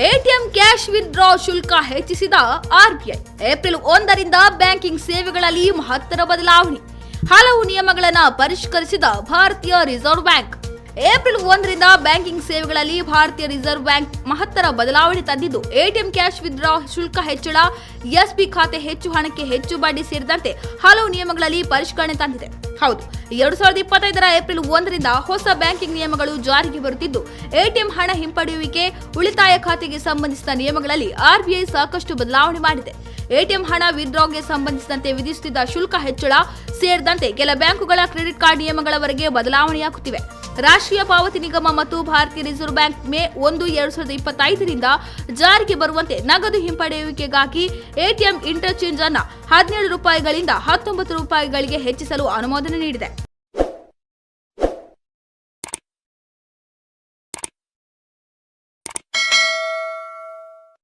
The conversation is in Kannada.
ಎಟಿಎಂ ಕ್ಯಾಶ್ ವಿತ್ಡ್ರಾ ಶುಲ್ಕ ಹೆಚ್ಚಿಸಿದ ಆರ್ಬಿಐ. ಏಪ್ರಿಲ್ ಒಂದರಿಂದ ಬ್ಯಾಂಕಿಂಗ್ ಸೇವೆಗಳಲ್ಲಿ ಮಹತ್ತರ ಬದಲಾವಣೆ. ಹಲವು ನಿಯಮಗಳನ್ನು ಪರಿಷ್ಕರಿಸಿದ ಭಾರತೀಯ ರಿಸರ್ವ್ ಬ್ಯಾಂಕ್ ಏಪ್ರಿಲ್ ಒಂದರಿಂದ ಬ್ಯಾಂಕಿಂಗ್ ಸೇವೆಗಳಲ್ಲಿ ಭಾರತೀಯ ರಿಸರ್ವ್ ಬ್ಯಾಂಕ್ ಮಹತ್ತರ ಬದಲಾವಣೆ ತಂದಿದ್ದು. ಎಟಿಎಂ ಕ್ಯಾಶ್ ವಿತ್ಡ್ರಾ ಶುಲ್ಕ ಹೆಚ್ಚಳ, ಎಸ್ಬಿ ಖಾತೆ ಹೆಚ್ಚು ಹಣಕ್ಕೆ ಹೆಚ್ಚು ಬಡ್ಡಿ ಸೇರಿದಂತೆ ಹಲವು ನಿಯಮಗಳಲ್ಲಿ ಪರಿಷ್ಕರಣೆ ತಂದಿದೆ. ಹೌದು, ಎರಡು ಸಾವಿರದ ಇಪ್ಪತ್ತೈದರ ಏಪ್ರಿಲ್ ಒಂದರಿಂದ ಹೊಸ ಬ್ಯಾಂಕಿಂಗ್ ನಿಯಮಗಳು ಜಾರಿಗೆ ಬರುತ್ತಿದ್ದು, ಎಟಿಎಂ ಹಣ ಹಿಂಪಡೆಯುವಿಕೆ, ಉಳಿತಾಯ ಖಾತೆಗೆ ಸಂಬಂಧಿಸಿದ ನಿಯಮಗಳಲ್ಲಿ ಆರ್ಬಿಐ ಸಾಕಷ್ಟು ಬದಲಾವಣೆ ಮಾಡಿದೆ. ಎಟಿಎಂ ಹಣ ವಿತ್ಡ್ರಾಗೆ ಸಂಬಂಧಿಸಿದಂತೆ ವಿಧಿಸುತ್ತಿದ್ದ ಶುಲ್ಕ ಹೆಚ್ಚಳ ಸೇರಿದಂತೆ ಕೆಲ ಬ್ಯಾಂಕುಗಳ ಕ್ರೆಡಿಟ್ ಕಾರ್ಡ್ ನಿಯಮಗಳವರೆಗೆ ಬದಲಾವಣೆಯಾಗುತ್ತಿವೆ. ರಾಷ್ಟ್ರೀಯ ಪಾವತಿ ನಿಗಮ ಮತ್ತು ಭಾರತೀಯ ರಿಸರ್ವ್ ಬ್ಯಾಂಕ್ ಮೇ ಒಂದು, ಎರಡ್ ಸಾವಿರದ ಇಪ್ಪತ್ತೈದರಿಂದ ಜಾರಿಗೆ ಬರುವಂತೆ ನಗದು ಹಿಂಪಡೆಯುವಿಕೆಗಾಗಿ ಎಟಿಎಂ ಇಂಟರ್ಚೇಂಜ್ ಅನ್ನು ಹದಿನೇಳು ರೂಪಾಯಿಗಳಿಂದ ಹತ್ತೊಂಬತ್ತು ರೂಪಾಯಿಗಳಿಗೆ ಹೆಚ್ಚಿಸಲು ಅನುಮೋದನೆ ನೀಡಿದೆ.